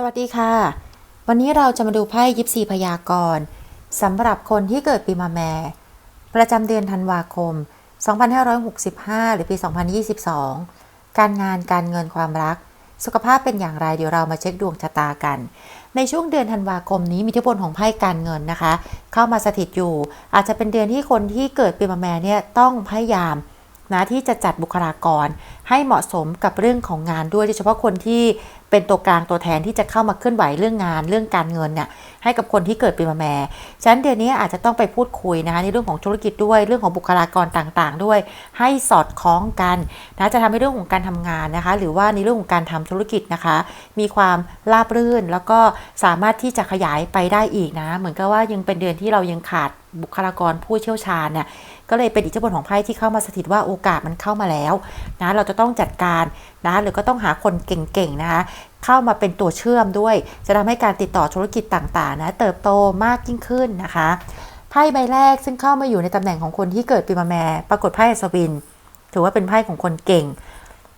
สวัสดีค่ะ วันนี้เราจะมาดูไพ่ยิปซีพยากรณ์สำหรับคนที่เกิดปีมาแม่ ประจำเดือนธันวาคม 2565 หรือปี 2022 การงานการเงินความรัก สุขภาพเป็นอย่างไรเดี๋ยวเรามาเช็คดวงชะตากัน ในช่วงเดือนธันวาคมนี้มีอิทธิพลของไพ่การเงินนะคะ เข้ามาสถิตอยู่ อาจจะเป็นเดือนที่คนที่เกิดปีมาแม่เนี่ยต้องพยายาม นะที่จะจัดบุคลากรให้เหมาะสมกับเรื่องของงานด้วยโดยเฉพาะคนที่เป็นตัวกลางตัวแทนที่จะเข้ามาเคลื่อนไหวเรื่องงานเรื่องการเงินเนี่ยให้กับคนที่เกิดปีมะแม่ฉะนั้นเดือนนี้อาจจะต้องไปพูดคุยนะคะในเรื่องของธุรกิจด้วยเรื่องของบุคลากรต่างๆ ด้วย ให้สอดคล้องกันนะจะทำให้เรื่องของการทำงานนะคะ หรือว่าในเรื่องของการทำธุรกิจนะคะ มีความราบรื่นแล้วก็สามารถที่จะขยายไปได้อีกนะ เหมือนกับว่ายังเป็นเดือนที่เรายังขาด บุคลากรผู้เชี่ยวชาญเนี่ยก็เลยเป็นอิทธิพลของไพ่ที่เข้ามาสถิตว่าโอกาสมันเข้ามาแล้วนะเราจะต้องจัดการนะหรือก็ต้องหาคนเก่งๆนะคะเข้ามาเป็นตัวเชื่อมด้วย จะทำให้การติดต่อธุรกิจต่างๆนะเติบโตมากยิ่งขึ้นนะคะไพ่ใบแรกซึ่งเข้ามาอยู่ในตำแหน่งของคนที่เกิดปีมะแม่ปรากฏไพ่อัศวิน ถือว่าเป็นไพ่ของคนเก่ง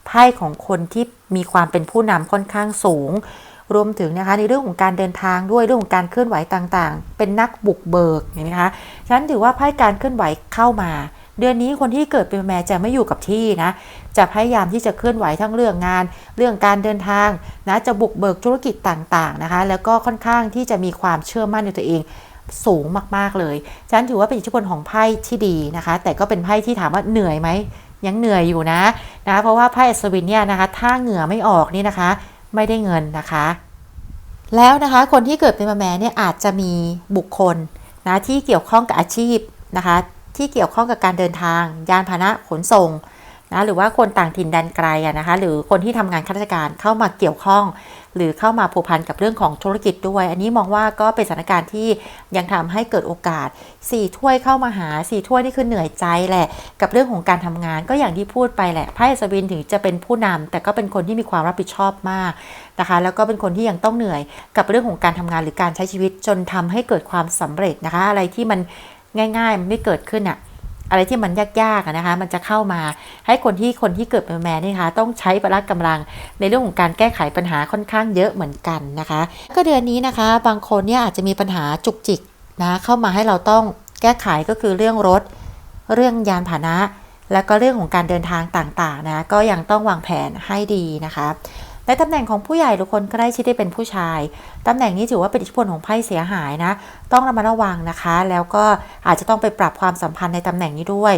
ไพ่ของคนที่มีความเป็นผู้นำค่อนข้างสูง รวมถึงนะคะในเรื่องของการเดินทางด้วยเรื่องของการเคลื่อนไหวต่างๆ เป็นนักบุกเบิกเห็นไหมคะฉะนั้นถือว่าไพ่การเคลื่อนไหวเข้ามา เดือนนี้คนที่เกิดเป็นแม่จะไม่อยู่กับที่นะจะพยายามที่จะเคลื่อนไหวทั้งเรื่องงาน เรื่องการเดินทางนะจะบุกเบิกธุรกิจต่างๆนะคะแล้วก็ค่อนข้างที่จะมีความเชื่อมั่นในตัวเองสูงมาก ๆ เลยฉะนั้นถือว่าเป็นอิทธิพลของไพ่ที่ดีนะคะ แต่ก็เป็นไพ่ที่ถามว่าเหนื่อยไหม ยังเหนื่อยอยู่นะ นะ เพราะว่าไพ่อัศวินเนี่ยนะคะ ถ้าเหงื่อไม่ออกนี่นะคะ ไม่ได้เงินนะคะ แล้วนะคะคนที่เกิดเป็นมะแม่เนี่ยอาจจะมีบุคคลนะที่เกี่ยวข้องกับอาชีพนะคะ ที่เกี่ยวข้องกับการเดินทาง ยานพาหนะขนส่งนะหรือว่าคนต่างถิ่นแดนไกลนะคะ หรือคนที่ทำงานข้าราชการเข้ามาเกี่ยวข้อง หรือเข้ามาผูกพันกับเรื่องของธุรกิจด้วย อันนี้มองว่าก็เป็นสถานการณ์ที่ยังทำให้เกิดโอกาสสี่ถ้วยเข้ามาหาสี่ถ้วยนี่คือเหนื่อยใจแหละ กับเรื่องของการทำงาน ก็อย่างที่พูดไปแหละไพ่อัศวินถึงจะเป็นผู้นำแต่ก็เป็นคนที่มีความรับผิดชอบมากนะคะ แล้วก็เป็นคนที่ยังต้องเหนื่อยกับเรื่องของการทำงานหรือการใช้ชีวิตจนทำให้เกิดความสำเร็จนะคะ อะไรที่มันง่ายๆมันไม่เกิดขึ้นอะ อะไรที่มันยากๆนะคะ มันจะเข้ามาให้คนที่คนที่เกิดเป็นแม่นี่คะต้องใช้พละกำลังในเรื่องของการแก้ไขปัญหาค่อนข้างเยอะเหมือนกันนะคะ ก็เดือนนี้นะคะ บางคนเนี่ยอาจจะมีปัญหาจุกจิกนะเข้ามาให้เราต้องแก้ไขก็คือเรื่องรถ เรื่องยานพาหนะ แล้วก็เรื่องของการเดินทางต่างๆนะก็ยังต้องวางแผนให้ดีนะคะ ในตำแหน่งของผู้ใหญ่หรือคนใกล้ชิดที่เป็นผู้ชายตำแหน่งนี้ถือว่าเป็นอิทธิพลของไพ่เสียหายนะ ต้องระมัดระวังนะคะ แล้วก็อาจจะต้องไปปรับความสัมพันธ์ในตำแหน่งนี้ด้วย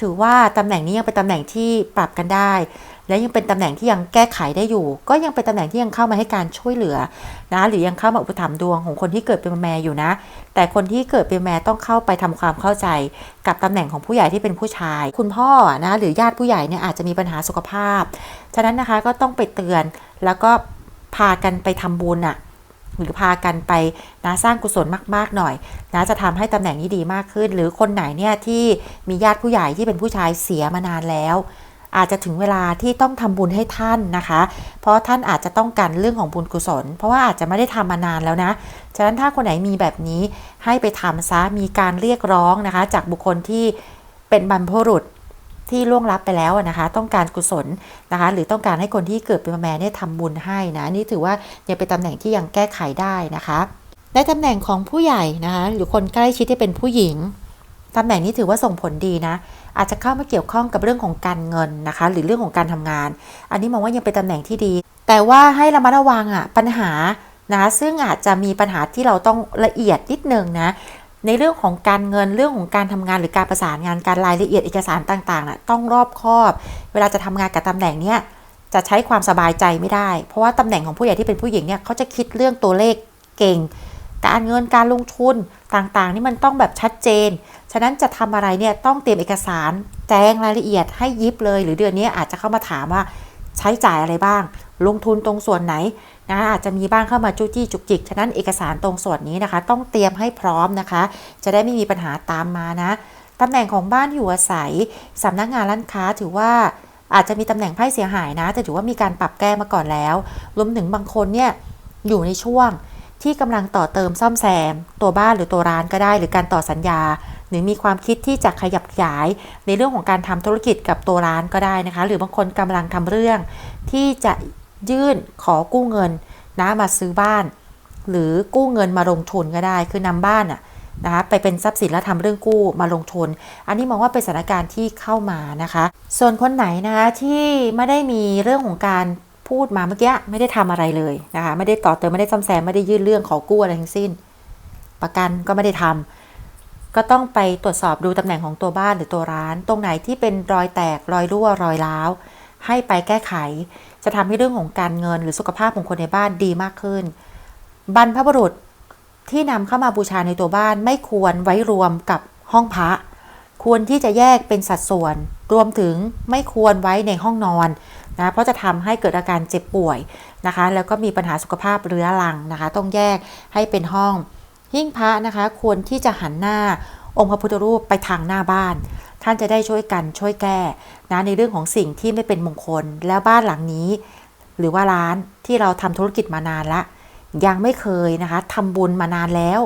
ถือว่าตำแหน่งนี้ยังเป็นตำแหน่งที่ปรับกันได้ และยังเป็นตำแหน่งที่ยังแก้ไขได้อยู่ ก็ยังเป็นตำแหน่งที่ยังเข้ามาให้การช่วยเหลือนะหรือยังเข้ามาอุปถัมภ์ดวงของคนที่เกิดเป็นแม่อยู่นะ แต่คนที่เกิดเป็นแม่ต้องเข้าไปทำความเข้าใจ กับตำแหน่งของผู้ใหญ่ที่เป็นผู้ชาย คุณพ่อนะหรือญาติผู้ใหญ่เนี่ยอาจจะมีปัญหาสุขภาพ ฉะนั้นนะคะก็ต้องไปเตือนแล้วก็พากันไปทำบุญอะหรือพากันไปนะสร้างกุศลมากๆหน่อยนะจะทำให้ตำแหน่งนี้ดีมากขึ้น หรือคนไหนเนี่ยที่มีญาติผู้ใหญ่ที่เป็นผู้ชายเสียมานานแล้ว อาจจะถึงเวลาที่ต้องทำบุญให้ท่านนะคะ เพราะท่านอาจจะต้องการเรื่องของบุญกุศล เพราะว่าอาจจะไม่ได้ทำมานานแล้วนะ ฉะนั้นถ้าคนไหนมีแบบนี้ให้ไปทำซะ มีการเรียกร้องนะคะ จากบุคคลที่เป็นบรรพบุรุษที่ล่วงลับไปแล้วนะคะ ต้องการกุศลนะคะ หรือต้องการให้คนที่เกิดเป็นแม่เนี่ยทำบุญให้นะนี่ถือว่ายังเป็นตำแหน่งที่ยังแก้ไขได้นะคะในตำแหน่งของผู้ใหญ่นะคะ หรือคนใกล้ชิดที่เป็นผู้หญิง ตำแหน่งนี้ถือว่าส่งผลดีนะ อาจจะเข้ามาเกี่ยวข้องกับเรื่องของการเงินนะคะ หรือเรื่องของการทำงาน อันนี้มองว่ายังเป็นตำแหน่งที่ดี แต่ว่าให้ระมัดระวังอะปัญหานะซึ่งอาจจะมีปัญหาที่เราต้องละเอียดนิดนึงนะในเรื่องของการเงินเรื่องของการทำงานหรือการประสานงานการรายละเอียดเอกสารต่างๆนะต้องรอบคอบ เวลาจะทำงานกับตำแหน่งเนี้ยจะใช้ความสบายใจไม่ได้ เพราะว่าตำแหน่งของผู้ใหญ่ที่เป็นผู้หญิงเนี่ยเขาจะคิดเรื่องตัวเลขเก่ง การเงินการลงทุนต่างๆ นี่มันต้องแบบชัดเจนะนั้นจะทำอะไรเนี่ยต้องเตรียมเอกสารแจ้งรายละเอียดให้ยิบเลย หรือเดือนนี้อาจจะเข้ามาถามว่าใช้จ่ายอะไรบ้าง ลงทุนตรงส่วนไหนนะอาจจะมีบ้างเข้ามาจุจี้จุกจิก ฉะนั้นเอกสารตรงส่วนนี้นะคะ ต้องเตรียมให้พร้อมนะคะ จะได้ไม่มีปัญหาตามมานะตำแหน่งของบ้านอยู่อาศัยสำนักงานร้านค้าถือว่าอาจจะมีตำแหน่งไพ่เสียหายนะ แต่ถือว่ามีการปรับแก้มาก่อนแล้วรวมถึงบางคนเนี่ยอยู่ในช่วงที่กำลังต่อเติมซ่อมแซม ตัวบ้านหรือตัวร้านก็ได้ หรือการต่อสัญญา หรือมีความคิดที่จะขยับขยายในเรื่องของการทำธุรกิจกับตัวร้านก็ได้นะคะ หรือบางคนกำลังทำเรื่อง ที่จะยื่นขอกู้เงินนะมาซื้อบ้าน หรือกู้เงินมาลงทุนก็ได้ คือนำบ้านอะนะคะไปเป็นทรัพย์สินแล้วทำเรื่องกู้มาลงทุน อันนี้มองว่าเป็นสถานการณ์ที่เข้ามานะคะ ส่วนคนไหนนะคะที่ไม่ได้มีเรื่องของการพูดมาเมื่อกี้ไม่ได้ทำอะไรเลยนะคะ ไม่ได้ต่อเติมไม่ได้ซ่อมแซมไม่ได้ยื่นเรื่องขอกู้อะไรทั้งสิ้น ประกันก็ไม่ได้ทำ ก็ต้องไปตรวจสอบดูตำแหน่งของตัวบ้านหรือตัวร้าน ตรงไหนที่เป็นรอยแตกรอยรั่วรอยร้าวให้ไปแก้ไข จะทำให้เรื่องของการเงินหรือสุขภาพของคนในบ้านดีมากขึ้น บรรพบุรุษที่นำเข้ามาบูชาในตัวบ้านไม่ควรไว้รวมกับห้องพระ ควรที่จะแยกเป็นสัดส่วน รวมถึงไม่ควรไว้ในห้องนอนนะเพราะจะทำให้เกิดอาการเจ็บป่วยนะคะ แล้วก็มีปัญหาสุขภาพเรื้อรังนะคะ ต้องแยกให้เป็นห้อง หิ้งพระนะคะ ควรที่จะหันหน้าองค์พระพุทธรูปไปทางหน้าบ้าน ท่านจะได้ช่วยกันช่วยแก้นะในเรื่องของสิ่งที่ไม่เป็นมงคล แล้วบ้านหลังนี้ หรือว่าร้านที่เราทำธุรกิจมานานละ ยังไม่เคยนะคะทำบุญมานานแล้ว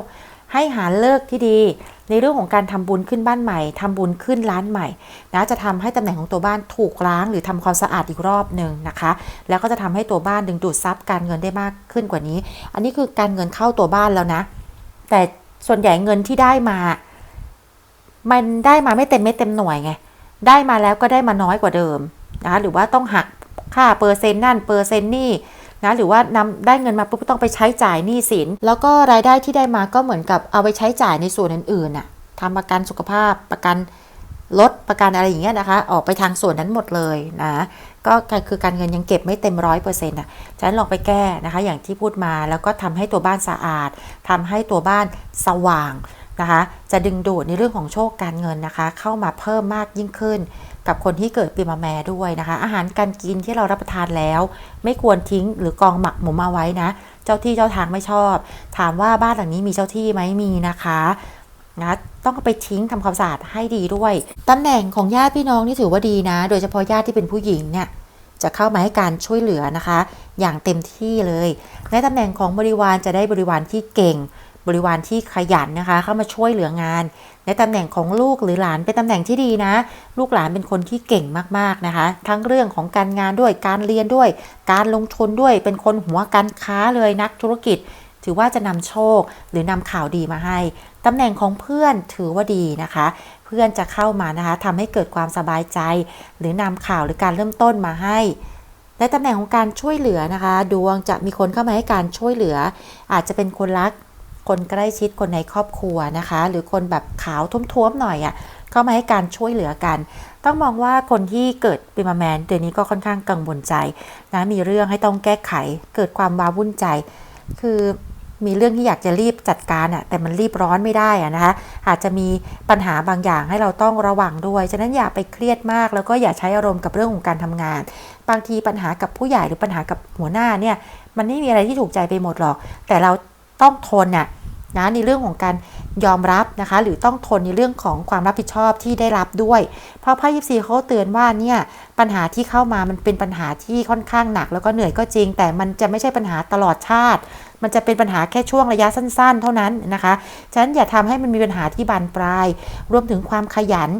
ให้หาเลิกที่ดี ในเรื่องของการทำบุญขึ้นบ้านใหม่ทำบุญขึ้นร้านใหม่นะจะทำให้ตำแหน่งของตัวบ้านถูกล้าง หรือทำความสะอาดอีกรอบหนึ่งนะคะ แล้วก็จะทำให้ตัวบ้านดึงดูดซับการเงินได้มากขึ้นกว่านี้ อันนี้คือการเงินเข้าตัวบ้านแล้วนะ แต่ส่วนใหญ่เงินที่ได้มา มันได้มาไม่เต็มไม่เต็มหน่วยไง ได้มาแล้วก็ได้มาน้อยกว่าเดิมนะคะหรือว่าต้องหักค่าเปอร์เซ็นต์นั่นเปอร์เซ็นต์นี่นะหรือว่านำได้เงินมาปุ๊บต้องไปใช้จ่ายหนี้สิน แล้วก็รายได้ที่ได้มาก็เหมือนกับเอาไปใช้จ่ายในส่วนอื่นๆน่ะทำประกันสุขภาพประกันรถประกันอะไรอย่างเงี้ยนะคะ ออกไปทางส่วนนั้นหมดเลยนะ ก็คือการเงินยังเก็บไม่เต็มร้อยเปอร์เซ็นต์อะฉะนั้นลองไปแก้นะคะ อย่างที่พูดมาแล้วก็ทำให้ตัวบ้านสะอาดทำให้ตัวบ้านสว่างนะคะ จะดึงดูดในเรื่องของโชคการเงินนะคะ เข้ามาเพิ่มมากยิ่งขึ้น กับคนที่เกิดปีมะแม่ด้วยนะคะ อาหารการกินที่เรารับประทานแล้ว ไม่ควรทิ้งหรือกองหมักหมมเอาไว้นะ เจ้าที่เจ้าทางไม่ชอบ ถามว่าบ้านหลังนี้มีเจ้าที่ไหมมีนะคะ นะต้องไปทิ้งทำความสะอาดให้ดีด้วยตำแหน่งของญาติพี่น้องนี่ถือว่าดีนะ โดยเฉพาะญาติที่เป็นผู้หญิงเนี่ยจะเข้ามาให้การช่วยเหลือนะคะ อย่างเต็มที่เลย ในตำแหน่งของบริวารจะได้บริวารที่เก่ง บริวารที่ขยันนะคะ เข้ามาช่วยเหลืองาน ในตำแหน่งของลูกหรือหลานเป็นตำแหน่งที่ดีนะ ลูกหลานเป็นคนที่เก่งมากๆนะคะ ทั้งเรื่องของการงานด้วยการเรียนด้วย การลงทุนด้วยเป็นคนหัวการค้าเลยนักธุรกิจถือว่าจะนำโชคหรือนำข่าวดีมาให้ ตำแหน่งของเพื่อนถือว่าดีนะคะ เพื่อนจะเข้ามานะคะทำให้เกิดความสบายใจ หรือนำข่าวหรือการเริ่มต้นมาให้ในตำแหน่งของการช่วยเหลือนะคะ ดวงจะมีคนเข้ามาให้การช่วยเหลือ อาจจะเป็นคนรัก คนใกล้ชิดคนในครอบครัวนะคะ หรือคนแบบขาวท้วมๆหน่อยอะ่ะเข้ามาให้การช่วยเหลือกัน ต้องมองว่าคนที่เกิดปีมาแมนเดือนนี้ก็ค่อนข้างกังวลใจนะมีเรื่องให้ต้องแก้ไข เกิดความว้าวุ่นใจ คือ มีเรื่องที่อยากจะรีบจัดการอะ่ะแต่มันรีบร้อนไม่ได้อะนะคะอาจจะมีปัญหาบางอย่างให้เราต้องระวังด้วยฉะนั้นอย่าไปเครียดมาก แล้วก็อย่าใช้อารมณ์กับเรื่องของการทำงาน บางทีปัญหากับผู้ใหญ่หรือปัญหากับหัวหน้าเนี่ยมันไม่มีอะไรที่ถูกใจไปหมดหรอก แต่เราต้องทนน่ะนะในเรื่องของการยอมรับนะคะ หรือต้องทนในเรื่องของความรับผิดชอบที่ได้รับด้วย เพราะไพ่ยิปซีเขาเตือนว่าเนี่ยปัญหาที่เข้ามามันเป็นปัญหาที่ค่อนข้างหนัก แล้วก็เหนื่อยก็จริง แต่มันจะไม่ใช่ปัญหาตลอดชาติ มันจะเป็นปัญหาแค่ช่วงระยะสั้น ๆ เท่านั้นนะคะฉะนั้นอย่าทำให้มันมีปัญหาที่บานปลาย รวมถึงความขยัน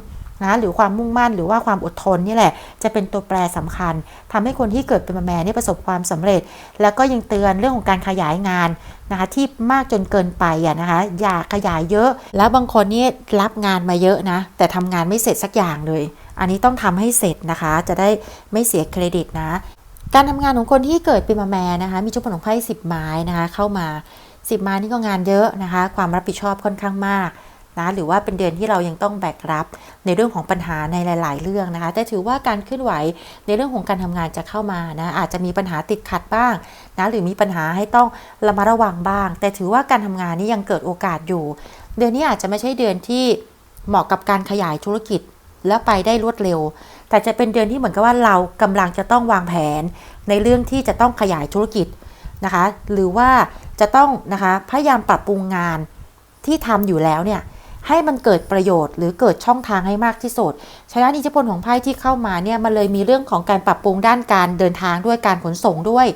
นะหรือความมุ่งมั่นหรือว่าความอดทนนี่แหละ จะเป็นตัวแปรสำคัญทำให้คนที่เกิดเป็นมแม่นี่ประสบความสำเร็จ แล้วก็ยังเตือนเรื่องของการขยายงานนะคะที่มากจนเกินไปอะนะคะ อย่าขยายเยอะ แล้วบางคนนี่รับงานมาเยอะนะ แต่ทำงานไม่เสร็จสักอย่างเลย อันนี้ต้องทำให้เสร็จนะคะ จะได้ไม่เสียเครดิตนะ การทำงานของคนที่เกิดเป็นมะแมนะคะ มีจุดผลของไพ่สิบไม้นะคะ เข้ามาสิบไม้นี่ก็งานเยอะนะคะ ความรับผิดชอบค่อนข้างมากนะหรือว่าเป็นเดือนที่เรายังต้องแบกรับในเรื่องของปัญหาในหลาย ๆ เรื่องนะคะ แต่ถือว่าการเคลื่อนไหวในเรื่องของการทำงานจะเข้ามานะอาจจะมีปัญหาติดขัดบ้างนะหรือมีปัญหาให้ต้องระมัดระวังบ้าง แต่ถือว่าการทำงานนี้ยังเกิดโอกาสอยู่ เดือนนี้อาจจะไม่ใช่เดือนที่เหมาะกับการขยายธุรกิจแล้วไปได้รวดเร็ว แต่จะเป็นเดือนที่เหมือนกับว่าเรากำลังจะต้องวางแผน ในเรื่องที่จะต้องขยายธุรกิจนะคะ หรือว่าจะต้องนะคะพยายามปรับปรุงงานที่ทำอยู่แล้วเนี่ยให้มันเกิดประโยชน์หรือเกิดช่องทางให้มากที่สุด ฉะนั้นอิทธิพลของไพ่ที่เข้ามาเนี่ยมันเลยมีเรื่องของการปรับปรุงด้านการเดินทางด้วยการขนส่งด้วย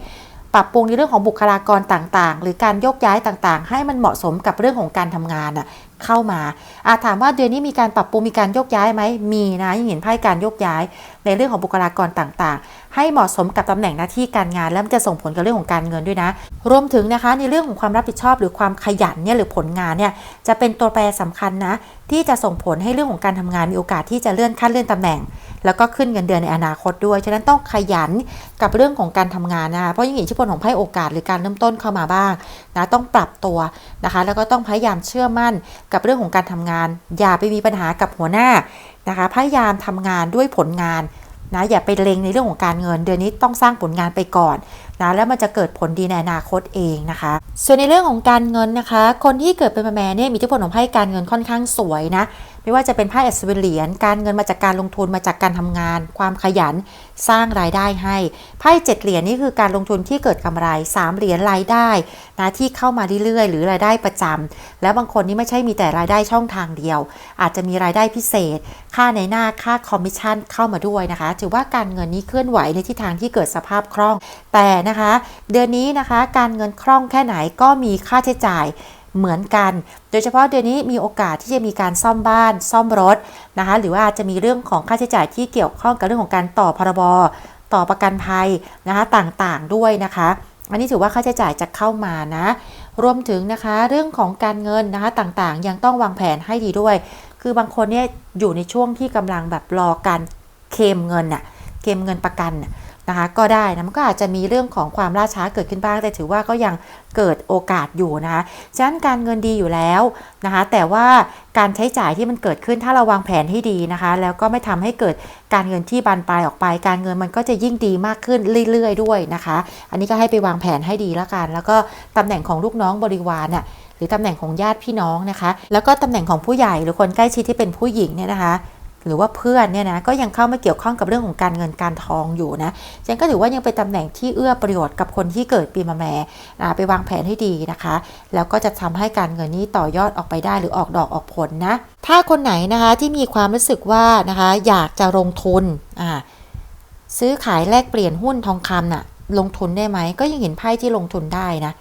ปรับปรุงในเรื่องของบุคลากรต่างๆ หรือการโยกย้ายต่างๆ ให้มันเหมาะสมกับเรื่องของการทำงานน่ะเข้ามาอาถามว่าเดือนนี้มีการปรับปรุงมีการโยกย้ายไหมมีนะยังเห็นไพ่การโยกย้าย ในเรื่องของบุคลากรต่างๆ ให้เหมาะสมกับตำแหน่งหน้าที่การงาน แล้วมันจะส่งผลกับเรื่องของการเงินด้วยนะ รวมถึงนะคะในเรื่องของความรับผิดชอบหรือความขยันเนี่ยหรือผลงานเนี่ยจะเป็นตัวแปรสำคัญนะที่จะส่งผลให้เรื่องของการทำงานมีโอกาสที่จะเลื่อนขั้นเลื่อนตำแหน่ง แล้วก็ขึ้นเงินเดือนในอนาคตด้วย ฉะนั้นต้องขยันกับเรื่องของการทำงานนะคะ เพราะยังเห็นชิพลของไพ่โอกาสหรือการเริ่มต้นเข้ามาบ้างนะต้องปรับตัวนะคะ แล้วก็ต้องพยายามเชื่อมั่นกับเรื่องของการทำงาน อย่าไปมีปัญหากับหัวหน้านะคะ พยายามทำงานด้วยผลงานนะอย่าไปเล็งในเรื่องของการเงิน เดือนนี้ต้องสร้างผลงานไปก่อนนะแล้วมันจะเกิดผลดีในอนาคตเองนะคะ ส่วนในเรื่องของการเงินนะคะ คนที่เกิดเป็นแม่เนี่ยมีอิทธิพลของไพ่การเงินค่อนข้างสวยนะ ไม่ว่าจะเป็นไพ่อัศวินเหรียญการเงินมาจากการลงทุนมาจากการทำงาน ความขยันสร้างรายได้ให้ไพ่เจ็ดเหรียญนี่คือการลงทุนที่เกิดกำไรสามเหรียญรายได้นะที่เข้ามาเรื่อยๆ หรือรายได้ประจำแล้วบางคนนี่ไม่ใช่มีแต่รายได้ช่องทางเดียว อาจจะมีรายได้พิเศษ ค่าในหน้าค่าคอมมิชชั่นเข้ามาด้วยนะคะ ถือว่าการเงินนี้เคลื่อนไหวในทิศทางที่เกิดสภาพคล่อง แต่นะคะ เดือนนี้นะคะการเงินคล่องแค่ไหนก็มีค่าใช้จ่าย เหมือนกัน โดยเฉพาะเดือนนี้มีโอกาสที่จะมีการซ่อมบ้าน ซ่อมรถนะคะหรือว่าจะมีเรื่องของค่าใช้จ่ายที่เกี่ยวข้องกับเรื่องของการต่อพรบต่อประกันภัยนะคะต่างๆด้วยนะคะ อันนี้ถือว่าค่าใช้จ่ายจะเข้ามานะ รวมถึงนะคะเรื่องของการเงินนะคะต่างๆ ยังต้องวางแผนให้ดีด้วย คือบางคนเนี่ยอยู่ในช่วงที่กำลังแบบรอการเคมเงินน่ะเคมเงินประกันน่ะ นะคะก็ได้นะมันก็อาจจะมีเรื่องของความล่าช้าเกิดขึ้นบ้าง แต่ถือว่าก็ยังเกิดโอกาสอยู่นะคะฉะนั้นการเงินดีอยู่แล้วนะคะแต่ว่าการใช้จ่ายที่มันเกิดขึ้นถ้าเราวางแผนให้ดีนะคะ แล้วก็ไม่ทำให้เกิดการเงินที่บานปลายออกไป การเงินมันก็จะยิ่งดีมากขึ้นเรื่อย ๆ ด้วยนะคะ อันนี้ก็ให้ไปวางแผนให้ดีล้วกัน แล้วก็ตำแหน่งของลูกน้องบริวารน่ะหรือตำแหน่งของญาติพี่น้องนะคะ แล้วก็ตำแหน่งของผู้ใหญ่หรือคนใกล้ชิดที่เป็นผู้หญิงเนี่ยนะคะ หรือว่าเพื่อนเนี่ยนะก็ยังเข้ามาเกี่ยวข้องกับเรื่องของการเงินการทองอยู่นะฉันก็ถือว่ายังเป็นตำแหน่งที่เอื้อประโยชน์กับคนที่เกิดปีมะแม่ไปวางแผนให้ดีนะคะ แล้วก็จะทำให้การเงินนี้ต่อยอดออกไปได้หรือออกดอกออกผลนะ ถ้าคนไหนนะคะที่มีความรู้สึกว่านะคะอยากจะลงทุนอ่าซื้อขายแลกเปลี่ยนหุ้นทองคำน่ะลงทุนได้ไหม ก็ยังเห็นไพ่ที่ลงทุนได้นะ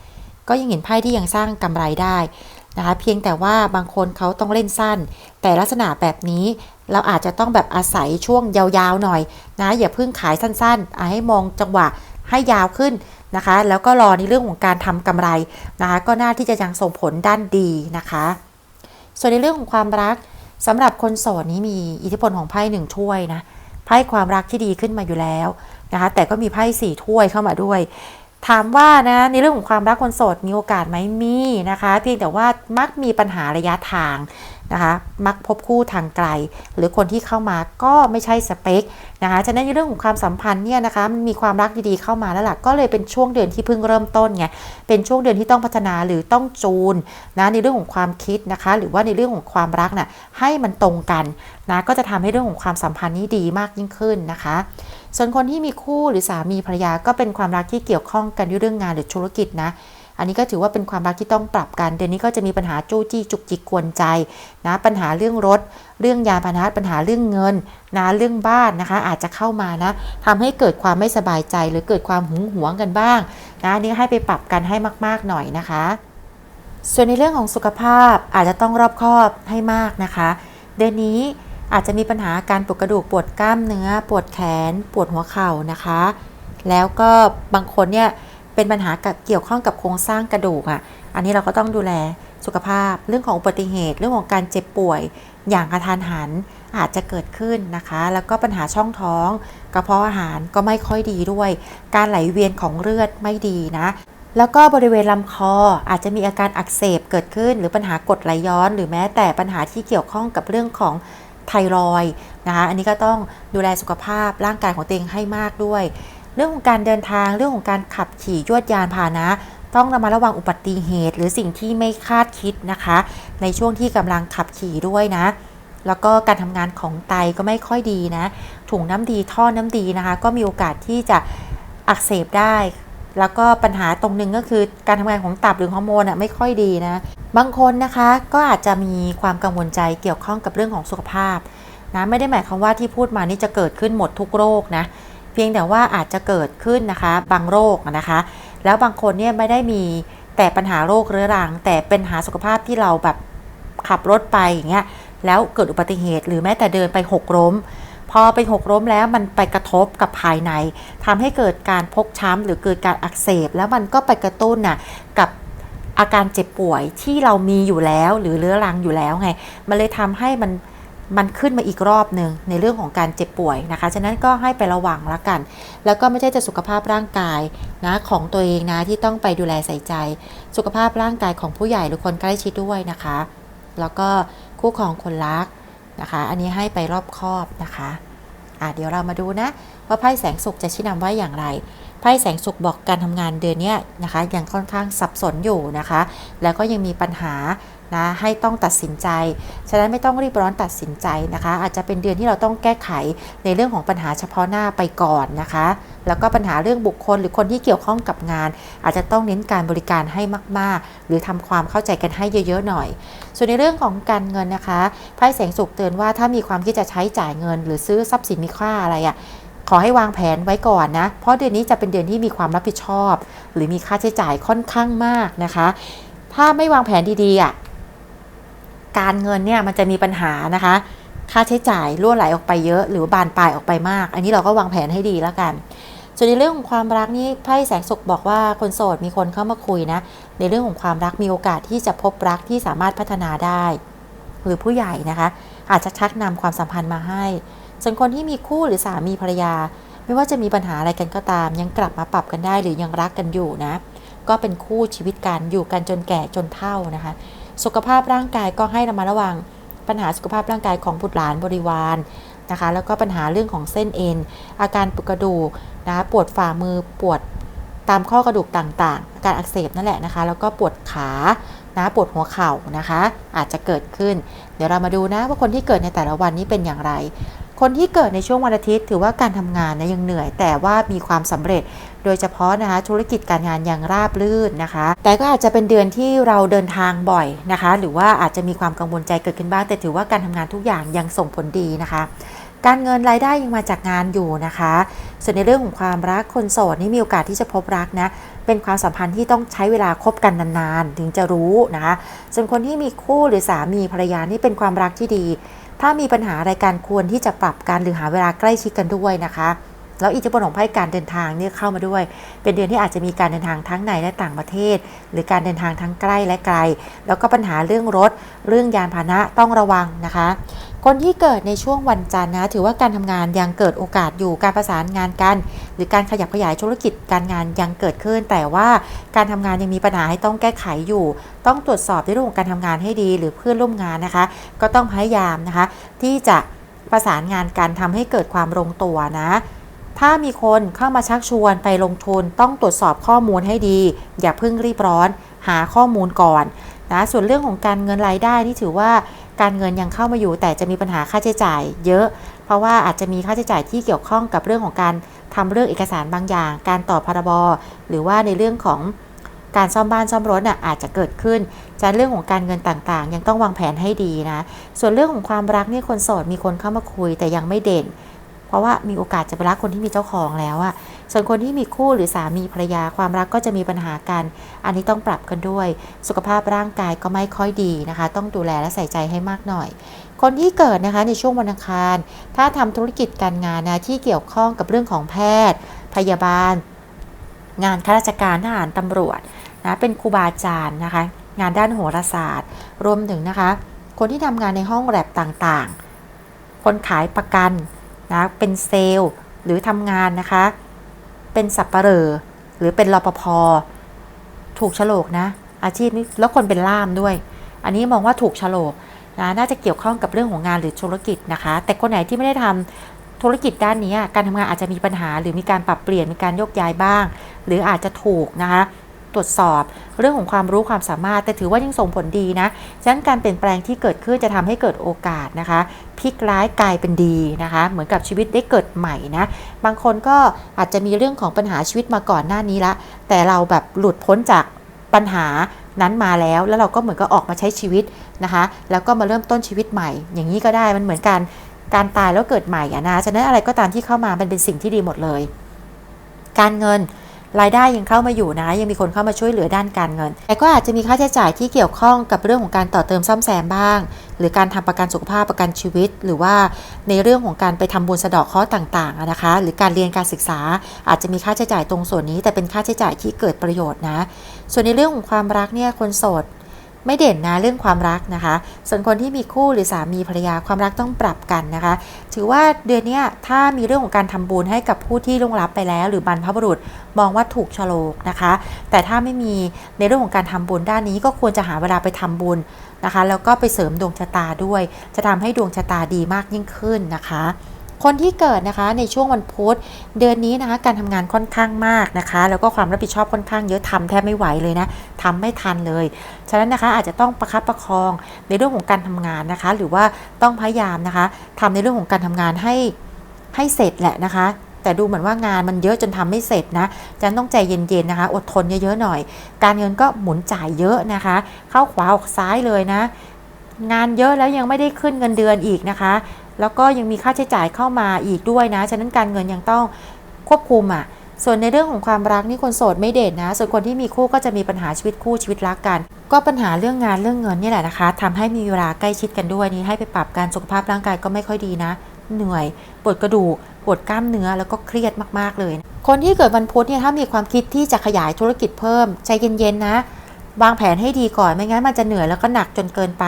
ก็ยังเห็นไพ่ที่ยังสร้างกำไรได้นะคะเพียงแต่ว่าบางคนเขาต้องเล่นสั้น แต่ลักษณะแบบนี้ เราอาจจะต้องแบบอาศัยช่วงยาวๆหน่อยนะ อย่าเพิ่งขายสั้นๆให้มองจังหวะให้ยาวขึ้นนะคะ แล้วก็รอในเรื่องของการทำกำไรนะคะ ก็น่าที่จะยังส่งผลด้านดีนะคะ ส่วนในเรื่องของความรักสำหรับคนโสดนี้มีอิทธิพลของไพ่หนึ่งถ้วยนะไพ่ความรักที่ดีขึ้นมาอยู่แล้วนะคะ แต่ก็มีไพ่สี่ถ้วยเข้ามาด้วย ถามว่านะในเรื่องของความรักคนโสดมีโอกาสไหมมีนะคะ เพียงแต่ว่ามักมีปัญหาระยะทาง นะคะมักพบคู่ทางไกล หรือคนที่เข้ามาก็ไม่ใช่สเปคนะคะฉะนั้นในเรื่องของความสัมพันธ์เนี่ยนะคะมันมีความรักดีๆเข้ามาแล้วล่ะก็เลยเป็นช่วงเดือนที่เพิ่งเริ่มต้นไงเป็นช่วงเดือนที่ต้องพัฒนาหรือต้องจูนนะในเรื่องของความคิดนะคะ หรือว่าในเรื่องของความรักนะ่ะให้มันตรงกันนะก็จะทำให้เรื่องของความสัมพันธ์นี้ดีมากยิ่งขึ้นนะคะ ส่วนคนที่มีคู่หรือสามีภรรยาก็เป็นความรักที่เกี่ยวข้องกันด้วยเรื่องงานหรือธุรกิจนะ อันนี้ก็ถือว่าเป็นความรักที่ต้องปรับกัน เดือนนี้ก็จะมีปัญหาจู้จี้จุกจิกกวนใจนะปัญหาเรื่องรถ เรื่องยาพาหนะปัญหาเรื่องเงินนะเรื่องบ้านนะคะ อาจจะเข้ามานะทำให้เกิดความไม่สบายใจ หรือเกิดความหึงหวงกันบ้างนะนี่ให้ไปปรับกันให้มาก ๆหน่อยนะคะ ส่วนในเรื่องของสุขภาพอาจจะต้องรอบคอบให้มากนะคะ เดือนนี้อาจจะมีปัญหาการปวดกระดูกปวดกล้ามเนื้อ ปวดแขน ปวดหัวเข่านะคะ แล้วก็บางคนเนี่ย เป็นปัญหากับเกี่ยวข้องกับโครงสร้างกระดูกอะ่ะ อันนี้เราก็ต้องดูแลสุขภาพ เรื่องของอุบัติเหตุ เรื่องของการเจ็บป่วย อย่างกระทันหันอาจจะเกิดขึ้นนะคะ แล้วก็ปัญหาช่องท้องกระเพาะอาหารก็ไม่ค่อยดีด้วย การไหลเวียนของเลือดไม่ดีนะแล้วก็บริเวณลำคออาจจะมีอาการอักเสบเกิดขึ้น หรือปัญหากดไหลย้อน หรือแม้แต่ปัญหาที่เกี่ยวข้องกับเรื่องของไทรอยนะคะอันนี้ก็ต้องดูแลสุขภาพร่างกายของตัวเองให้มากด้วย เรื่องของการเดินทางเรื่องของการขับขี่ยวดยานพาหนะ ต้องระมัดระวังอุบัติเหตุ หรือสิ่งที่ไม่คาดคิดนะคะ ในช่วงที่กำลังขับขี่ด้วยนะ แล้วก็การทำงานของไตก็ไม่ค่อยดีนะ ถุงน้ำดีท่อน้ำดีนะคะ ก็มีโอกาสที่จะอักเสบได้ แล้วก็ปัญหาตรงหนึ่งก็คือการทำงานของตับหรือฮอร์โมนอะไม่ค่อยดีนะ บางคนนะคะก็อาจจะมีความกังวลใจเกี่ยวข้องกับเรื่องของสุขภาพนะไม่ได้หมายความว่าที่พูดมานี่จะเกิดขึ้นหมดทุกโรคนะ เพียงแต่ว่าอาจจะเกิดขึ้นนะคะ บางโรคนะคะ แล้วบางคนเนี่ยไม่ได้มีแต่ปัญหาโรคเรื้อรัง แต่เป็นหาสุขภาพที่เราแบบขับรถไปอย่างเงี้ยแล้วเกิดอุบัติเหตุหรือแม้แต่เดินไปหกล้ม พอเป็นหกล้มแล้วมันไปกระทบกับภายในทำให้เกิดการพกช้ำหรือเกิดการอักเสบ แล้วมันก็ไปกระตุ้นน่ะกับอาการเจ็บป่วยที่เรามีอยู่แล้วหรือเรื้อรังอยู่แล้วไง มันเลยทำให้มัน มันขึ้นมาอีกรอบหนึ่งในเรื่องของการเจ็บป่วยนะคะ ฉะนั้นก็ให้ไประวังละกัน แล้วก็ไม่ใช่จะสุขภาพร่างกายนะของตัวเองนะที่ต้องไปดูแลใส่ใจ สุขภาพร่างกายของผู้ใหญ่หรือคนใกล้ชิดด้วยนะคะ แล้วก็คู่ครองคนรักนะคะ อันนี้ให้ไปรอบคอบนะคะอะเดี๋ยวเรามาดูนะว่าไพ่แสงสุขจะชี้นำว่าอย่างไรไพ่แสงสุขบอกการทำงานเดือนนี้นะคะยังค่อนข้างสับสนอยู่นะคะ แล้วก็ยังมีปัญหา นะให้ต้องตัดสินใจ ฉะนั้นไม่ต้องรีบร้อนตัดสินใจนะคะ อาจจะเป็นเดือนที่เราต้องแก้ไขในเรื่องของปัญหาเฉพาะหน้าไปก่อนนะคะ แล้วก็ปัญหาเรื่องบุคคลหรือคนที่เกี่ยวข้องกับงาน อาจจะต้องเน้นการบริการให้มาก ๆ หรือทำความเข้าใจกันให้เยอะ ๆ หน่อย ส่วนในเรื่องของการเงินนะคะไพ่แสงสุขเตือนว่าถ้ามีความคิดจะใช้จ่ายเงิน หรือซื้อทรัพย์สินมีค่าอะไรอะขอให้วางแผนไว้ก่อนนะ เพราะเดือนนี้จะเป็นเดือนที่มีความรับผิดชอบ หรือมีค่าใช้จ่ายค่อนข้างมากนะคะ ถ้าไม่วางแผนดีๆอะ การเงินเนี่ยมันจะมีปัญหานะคะ ค่าใช้จ่ายรั่วไหลออกไปเยอะ หรือบานปลายออกไปมาก อันนี้เราก็วางแผนให้ดีแล้วกันส่วนในเรื่องของความรักนี่ไพ่แสงสุขบอกว่าคนโสดมีคนเข้ามาคุยนะ ในเรื่องของความรักมีโอกาสที่จะพบรักที่สามารถพัฒนาได้ หรือผู้ใหญ่นะคะ อาจจะชักนำความสัมพันธ์มาให้ส่วนคนที่มีคู่หรือสามีภรรยา ไม่ว่าจะมีปัญหาอะไรกันก็ตาม ยังกลับมาปรับกันได้หรือยังรักกันอยู่นะ ก็เป็นคู่ชีวิตกันอยู่กันจนแก่จนเฒ่านะคะ สุขภาพร่างกายก็ให้ระมัดระวัง ปัญหาสุขภาพร่างกายของบุตรหลานบริวารนะคะ แล้วก็ปัญหาเรื่องของเส้นเอ็น อาการปวดกระดูกนะคะปวดฝ่ามือปวดตามข้อกระดูกต่างๆการอักเสบนั่นแหละนะคะ แล้วก็ปวดขานะปวดหัวเข่านะคะ อาจจะเกิดขึ้น เดี๋ยวเรามาดูนะว่าคนที่เกิดในแต่ละวันนี้เป็นอย่างไร คนที่เกิดในช่วงวันอาทิตย์ ถือว่าการทำงานนะยังเหนื่อย แต่ว่ามีความสำเร็จ โดยเฉพาะนะคะธุรกิจการงานยังราบรื่นนะคะ แต่ก็อาจจะเป็นเดือนที่เราเดินทางบ่อยนะคะ หรือว่าอาจจะมีความกังวลใจเกิดขึ้นบ้าง แต่ถือว่าการทำงานทุกอย่างยังส่งผลดีนะคะ การเงินรายได้ยังมาจากงานอยู่นะคะ ส่วนในเรื่องของความรักคนโสดนี่มีโอกาสที่จะพบรักนะเป็นความสัมพันธ์ที่ต้องใช้เวลาคบกันนานๆ ถึงจะรู้นะคะส่วนคนที่มีคู่หรือสามีภรรยานี่เป็นความรักที่ดี ถ้ามีปัญหาอะไรการควรที่จะปรับกันหรือหาเวลาใกล้ชิดกันด้วยนะคะ แล้วอิทธิพลของไพ่การเดินทางเนี่ยเข้ามาด้วย เป็นเดือนที่อาจจะมีการเดินทางทั้งในและต่างประเทศ หรือการเดินทางทั้งใกล้และไกล แล้วก็ปัญหาเรื่องรถ เรื่องยานพาหนะต้องระวังนะคะ คนที่เกิดในช่วงวันจันทร์นะถือว่าการทำงานยังเกิดโอกาสอยู่การประสานงานกัน หรือการขยับขยายธุรกิจการงานยังเกิดขึ้น แต่ว่าการทำงานยังมีปัญหาให้ต้องแก้ไขอยู่ ต้องตรวจสอบในเรื่องของการทำงานให้ดี หรือเพื่อนร่วมงานนะคะ ก็ต้องพยายามนะคะ ที่จะประสานงานกันทำให้เกิดความลงตัวนะ ถ้ามีคนเข้ามาชักชวนไปลงทุนต้องตรวจสอบข้อมูลให้ดี อย่าเพิ่งรีบร้อน หาข้อมูลก่อนนะส่วนเรื่องของการเงินรายได้นี่ถือว่าการเงินยังเข้ามาอยู่ แต่จะมีปัญหาค่าใช้จ่าย เยอะ เพราะว่าอาจจะมีค่าใช้จ่ายที่เกี่ยวข้องกับเรื่องของการทำเรื่องเอกสารบางอย่าง การต่อพรบหรือว่าในเรื่องของการซ่อมบ้านซ่อมรถน่ะอาจจะเกิดขึ้นจากเรื่องของการเงินต่างๆ ยังต้องวางแผนให้ดีนะ ส่วนเรื่องของความรักนี่คนโสดมีคนเข้ามาคุยแต่ยังไม่เด่น ราะว่ามีโอกาสจะไปรักคนที่มีเจ้าของแล้วอะส่วนคนที่มีคู่หรือสามีภรรยาความรักก็จะมีปัญหากัน อันนี้ต้องปรับกันด้วย สุขภาพร่างกายก็ไม่ค่อยดีนะคะ ต้องดูแลและใส่ใจให้มากหน่อย คนที่เกิดนะคะในช่วงวันอังคาร ถ้าทำธุรกิจการงานนะที่เกี่ยวข้องกับเรื่องของแพทย์ พยาบาล งานข้าราชการทหารตำรวจนะเป็นครูบาอาจารย์นะคะ งานด้านโหราศาสตร์ รวมถึงนะคะ คนที่ทำงานในห้องแลบต่างๆ คนขายประกัน นะเป็นเซลล์หรือทำงานนะคะ เป็นสับปะเหร่อหรือเป็นรปภถูกฉลกนะ อาชีพนี้แล้วคนเป็นล่ามด้วย อันนี้มองว่าถูกฉลกนะน่าจะเกี่ยวข้องกับเรื่องของงานหรือธุรกิจนะคะ แต่คนไหนที่ไม่ได้ทำธุรกิจด้านนี้การทำงานอาจจะมีปัญหา หรือมีการปรับเปลี่ยนมีการโยกย้ายบ้าง หรืออาจจะถูกนะคะ ตรวจสอบเรื่องของความรู้ความสามารถ แต่ถือว่ายังส่งผลดีนะฉะนั้นการเปลี่ยนแปลงที่เกิดขึ้นจะทำให้เกิดโอกาสนะคะพลิกร้ายกลายเป็นดีนะคะ เหมือนกับชีวิตได้เกิดใหม่นะบางคนก็อาจจะมีเรื่องของปัญหาชีวิตมาก่อนหน้านี้ละ แต่เราแบบหลุดพ้นจากปัญหานั้นมาแล้วแล้วเราก็เหมือนก็ออกมาใช้ชีวิตนะคะ แล้วก็มาเริ่มต้นชีวิตใหม่ อย่างนี้ก็ได้มันเหมือนการการตายแล้วเกิดใหม่อะนะฉะนั้นอะไรก็ตามที่เข้ามามันเป็นสิ่งที่ดีหมดเลย การเงิน รายได้ยังเข้ามาอยู่นะ ยังมีคนเข้ามาช่วยเหลือด้านการเงิน แต่ก็อาจจะมีค่าใช้จ่ายที่เกี่ยวข้องกับเรื่องของการต่อเติมซ่อมแซมบ้าง หรือการทำประกันสุขภาพประกันชีวิต หรือว่าในเรื่องของการไปทำบุญสะเดาะข้อต่างๆนะคะ หรือการเรียนการศึกษา อาจจะมีค่าใช้จ่ายตรงส่วนนี้ แต่เป็นค่าใช้จ่ายที่เกิดประโยชน์นะ ส่วนในเรื่องของความรักเนี่ยคนโสด ไม่เด่นนะเรื่องความรักนะคะ ส่วนคนที่มีคู่หรือสามีภรรยาความรักต้องปรับกันนะคะ ถือว่าเดือนนี้ถ้ามีเรื่องของการทำบุญให้กับผู้ที่ล่วงลับไปแล้ว หรือบรรพบุรุษมองว่าถูกโลกนะคะ แต่ถ้าไม่มีในเรื่องของการทำบุญด้านนี้ก็ควรจะหาเวลาไปทำบุญนะคะ แล้วก็ไปเสริมดวงชะตาด้วย จะทำให้ดวงชะตาดีมากยิ่งขึ้นนะคะ คนที่เกิดนะคะในช่วงวันพุธเดือนนี้นะคะ การทำงานค่อนข้างมากนะคะ แล้วก็ความรับผิดชอบค่อนข้างเยอะทำแทบไม่ไหวเลยนะทำไม่ทันเลย ฉะนั้นนะคะอาจจะต้องประคับประคองในเรื่องของการทำงานนะคะ หรือว่าต้องพยายามนะคะทำในเรื่องของการทำงานให้ให้เสร็จแหละนะคะแต่ดูเหมือนว่างานมันเยอะจนทำไม่เสร็จนะฉะนันต้องใจเย็นๆนะคะ อดทนเยอะๆหน่อย การเงินก็หมุนจ่ายเยอะนะคะ เข้าขวาออกซ้ายเลยนะ งานเยอะแล้วยังไม่ได้ขึ้นเงินเดือนอีกนะคะ แล้วก็ยังมีค่าใช้จ่ายเข้ามาอีกด้วยนะ ฉะนั้นการเงินยังต้องควบคุมอะ ส่วนในเรื่องของความรักนี่คนโสดไม่เด่นนะ ส่วนคนที่มีคู่ก็จะมีปัญหาชีวิตคู่ชีวิตรักกัน ก็ปัญหาเรื่องงานเรื่องเงินนี่แหละนะคะทำให้มีเวลาใกล้ชิดกันด้วยนี่ให้ไปปรับการสุขภาพร่างกายก็ไม่ค่อยดีนะ เหนื่อย ปวดกระดูก ปวดกล้ามเนื้อ แล้วก็เครียดมากๆเลย คนที่เกิดวันพุธเนี่ยถ้ามีความคิดที่จะขยายธุรกิจเพิ่มใจเย็นๆนะ วางแผนให้ดีก่อนไม่งั้นมันจะเหนื่อยแล้วก็หนักจนเกินไป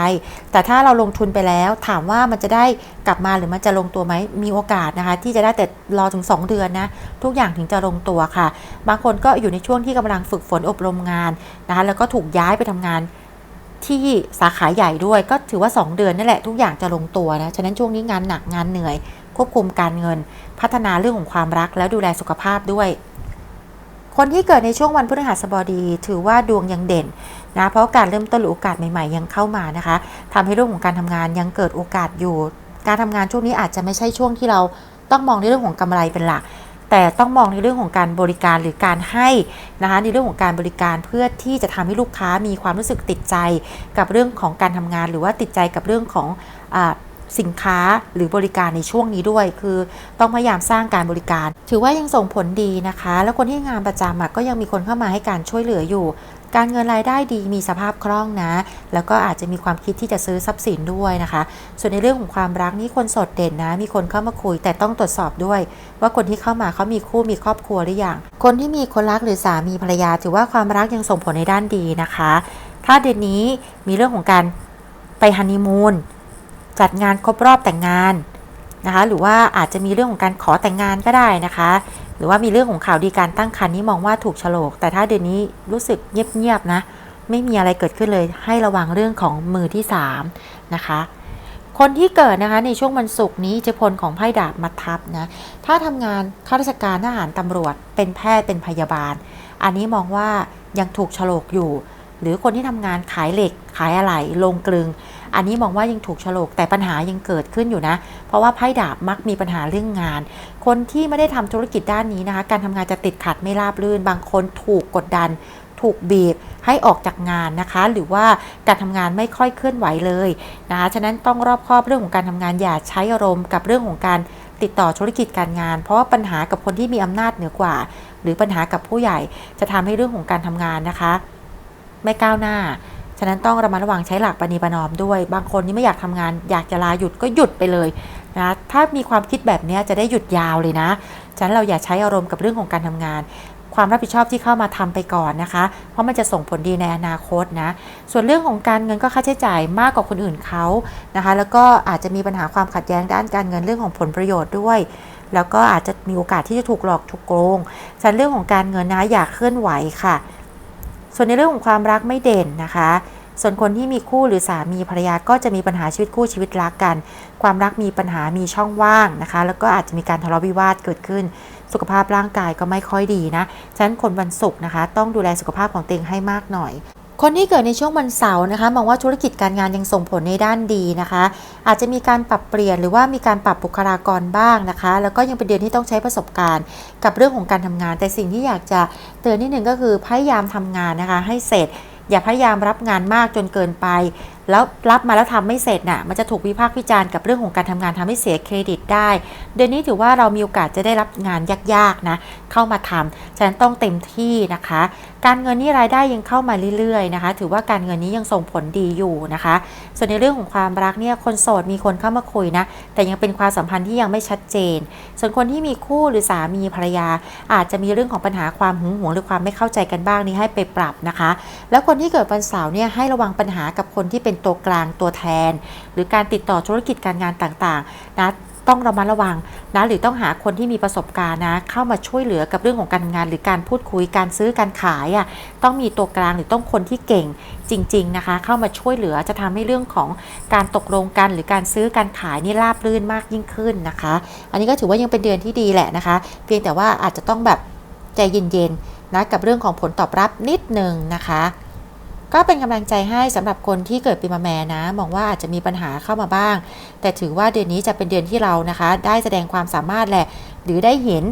แต่ถ้าเราลงทุนไปแล้วถามว่ามันจะได้กลับมาหรือมันจะลงตัวไหมมีโอกาสนะคะ ที่จะได้แต่รอถึง 2 เดือนนะทุกอย่างถึงจะลงตัวค่ะ บางคนก็อยู่ในช่วงที่กำลังฝึกฝนอบรมงานนะคะแล้วก็ถูกย้ายไปทำงานที่สาขาใหญ่ด้วยก็ถือว่า 2 เดือนนั่นแหละทุกอย่างจะลงตัวนะฉะนั้นช่วงนี้งานหนักงานเหนื่อย ควบคุมการเงิน พัฒนาเรื่องของความรักแล้วดูแลสุขภาพด้วย คนที่เกิดในช่วงวันพฤหัสบดี ถือว่าดวงยังเด่นนะเพราะการเริ่มต้นหรือโอกาสใหม่ๆ ยังเข้ามานะคะทำให้เรื่องของการทำงานยังเกิดโอกาสอยู่ การทำงานช่วงนี้อาจจะไม่ใช่ช่วงที่เราต้องมองในเรื่องของกำไรเป็นหลัก แต่ต้องมองในเรื่องของการบริการหรือการให้นะคะในเรื่องของการบริการเพื่อที่จะทำให้ลูกค้ามีความรู้สึกติดใจกับเรื่องของการทำงาน หรือว่าติดใจกับเรื่องของอ สินค้าหรือบริการในช่วงนี้ด้วย คือต้องพยายามสร้างการบริการ ถือว่ายังส่งผลดีนะคะ แล้วคนที่งานประจำก็ยังมีคนเข้ามาให้การช่วยเหลืออยู่ การเงินรายได้ดีมีสภาพคล่องนะ แล้วก็อาจจะมีความคิดที่จะซื้อทรัพย์สินด้วยนะคะ ส่วนในเรื่องของความรักนี่คนสดเด่นนะ มีคนเข้ามาคุยแต่ต้องตรวจสอบด้วย ว่าคนที่เข้ามาเขามีคู่มีครอบครัวหรือยัง คนที่มีคนรักหรือสามีภรรยา ถือว่าความรักยังส่งผลในด้านดีนะคะ ถ้าเดือนนี้มีเรื่องของการไปฮันนีมูน จัดงานครบรอบแต่งงานนะคะ หรือว่าอาจจะมีเรื่องของการขอแต่งงานก็ได้นะคะ หรือว่ามีเรื่องของข่าวดีการตั้งครรภ์นี่มองว่าถูกโฉลก แต่ถ้าเดือนนี้รู้สึกเงียบๆนะ ไม่มีอะไรเกิดขึ้นเลยให้ระวังเรื่องของมือที่3นะคะคนที่เกิดนะคะในช่วงวันศุกร์นี้อิทธิพลของไพ่ดาบมาทับนะถ้าทำงานข้าราชการทหารตำรวจ เป็นแพทย์เป็นพยาบาล อันนี้มองว่ายังถูกโฉลกอยู่ หรือคนที่ทำงานขายเหล็กขายอะไหล่ลงกลึง อันนี้มองว่ายังถูกฉลกแต่ปัญหายังเกิดขึ้นอยู่นะ เพราะว่าไพ่ดาบมักมีปัญหาเรื่องงาน คนที่ไม่ได้ทำธุรกิจด้านนี้นะคะ การทำงานจะติดขัดไม่ราบรื่น บางคนถูกกดดัน ถูกบีบให้ออกจากงานนะคะ หรือว่าการทำงานไม่ค่อยเคลื่อนไหวเลยนะคะฉะนั้นต้องรอบคอบเรื่องของการทำงานอย่าใช้อารมณ์กับเรื่องของการติดต่อธุรกิจการงาน เพราะว่าปัญหากับคนที่มีอำนาจเหนือกว่า หรือปัญหากับผู้ใหญ่จะทำให้เรื่องของการทำงานนะคะ ไม่ก้าวหน้า ฉะนั้นต้องระมัดระวังใช้หลักปณีประนอมด้วย บางคนนี่ไม่อยากทำงาน อยากจะลาหยุดก็หยุดไปเลยนะถ้ามีความคิดแบบนี้จะได้หยุดยาวเลยนะฉะนั้นเราอย่าใช้อารมณ์กับเรื่องของการทำงาน ความรับผิดชอบที่เข้ามาทำไปก่อนนะคะ เพราะมันจะส่งผลดีในอนาคตนะ ส่วนเรื่องของการเงินก็ค่าใช้จ่ายมากกว่าคนอื่นเขานะคะ แล้วก็อาจจะมีปัญหาความขัดแย้งด้านการเงินเรื่องของผลประโยชน์ด้วยแล้วก็อาจจะมีโอกาสที่จะถูกหลอกถูกโกงฉะนั้นเรื่องของการเงินนะอย่าเคลื่อนไหวค่ะ ส่วนในเรื่องของความรักไม่เด่นนะคะ ส่วนคนที่มีคู่หรือสามีภรรยาก็จะมีปัญหาชีวิตคู่ชีวิตรักกัน ความรักมีปัญหามีช่องว่างนะคะ แล้วก็อาจจะมีการทะเลาะวิวาทเกิดขึ้น สุขภาพร่างกายก็ไม่ค่อยดีนะ ฉะนั้นคนวันศุกร์นะคะ ต้องดูแลสุขภาพของตัวเองให้มากหน่อย คนที่เกิดในช่วงวันเสาร์นะคะมองว่าธุรกิจการงานยังส่งผลในด้านดีนะคะ อาจจะมีการปรับเปลี่ยนหรือว่ามีการปรับบุคลากรบ้างนะคะ แล้วก็ยังเป็นเดือนที่ต้องใช้ประสบการณ์ กับเรื่องของการทำงาน แต่สิ่งที่อยากจะเตือนนิดนึงก็คือพยายามทำงานนะคะ ให้เสร็จ อย่าพยายามรับงานมากจนเกินไป แล้วรับมาแล้วทำไม่เสร็จน่ะ มันจะถูกวิพากษ์วิจารณ์กับเรื่องของการทำงานทำให้เสียเครดิตได้ เดือนนี้ถือว่าเรามีโอกาสจะได้รับงานยากๆนะ เข้ามาทำฉะนั้นต้องเต็มที่นะคะ การเงินนี่รายได้ยังเข้ามาเรื่อยๆนะคะ ถือว่าการเงินนี้ยังส่งผลดีอยู่นะคะ ส่วนในเรื่องของความรักเนี่ย คนโสดมีคนเข้ามาคุยนะ แต่ยังเป็นความสัมพันธ์ที่ยังไม่ชัดเจน ส่วนคนที่มีคู่หรือสามีภรรยา อาจจะมีเรื่องของปัญหาความหึงหวงหรือความไม่เข้าใจกันบ้างนี้ให้ไปปรับนะคะ แล้วคนที่เกิดวันเสาร์เนี่ยให้ระวังปัญหากับคนที่เป็นตัวกลางตัวแทน หรือการติดต่อธุรกิจการงานต่างๆนะต้องระมัดระวังนะหรือต้องหาคนที่มีประสบการณ์นะ เข้ามาช่วยเหลือกับเรื่องของการงาน หรือการพูดคุยการซื้อการขายอะต้องมีตัวกลางหรือต้องคนที่เก่งจริง ๆนะคะ เข้ามาช่วยเหลือจะทำให้เรื่องของการตกลงกัน หรือการซื้อการขายนี่ราบรื่นมากยิ่งขึ้นนะคะ อันนี้ก็ถือว่ายังเป็นเดือนที่ดีแหละนะคะ เพียงแต่ว่าอาจจะต้องแบบใจเย็นๆนะกับเรื่องของผลตอบรับนิดนึงนะคะ ก็เป็นกำลังใจให้สำหรับคนที่เกิดปีมะแม่นะ มองว่าอาจจะมีปัญหาเข้ามาบ้าง แต่ถือว่าเดือนนี้จะเป็นเดือนที่เรานะคะ ได้แสดงความสามารถแหละ หรือได้เห็น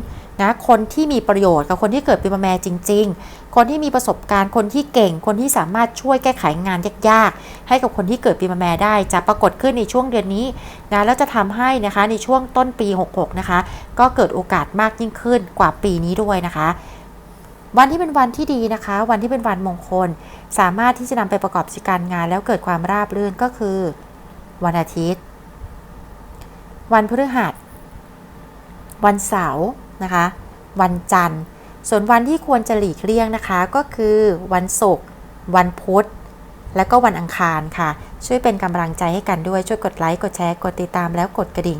นะคนที่มีประโยชน์กับคนที่เกิดปีมะแม่จริง ๆ คนที่มีประสบการณ์คนที่เก่ง คนที่สามารถช่วยแก้ไขงานยากๆ ให้กับคนที่เกิดปีมะแม่ได้จะปรากฏขึ้นในช่วงเดือนนี้นะแล้วจะทำให้นะคะในช่วงต้นปี 66 นะคะ ก็เกิดโอกาสมากยิ่งขึ้นกว่าปีนี้ด้วยนะคะ วันที่เป็นวันที่ดีนะคะ วันที่เป็นวันมงคล สามารถที่จะนำไปประกอบกิจการงาน แล้วเกิดความราบรื่นก็คือ วันอาทิตย์ วันพฤหัส วันเสาร์นะคะ วันจันทร์ ส่วนวันที่ควรจะหลีกเลี่ยงนะคะ ก็คือวันศุกร์วันพุธและก็วันอังคารค่ะ ช่วยเป็นกำลังใจให้กันด้วย ช่วยกดไลค์ กดแชร์ กดติดตามแล้วกดกระดิ่ง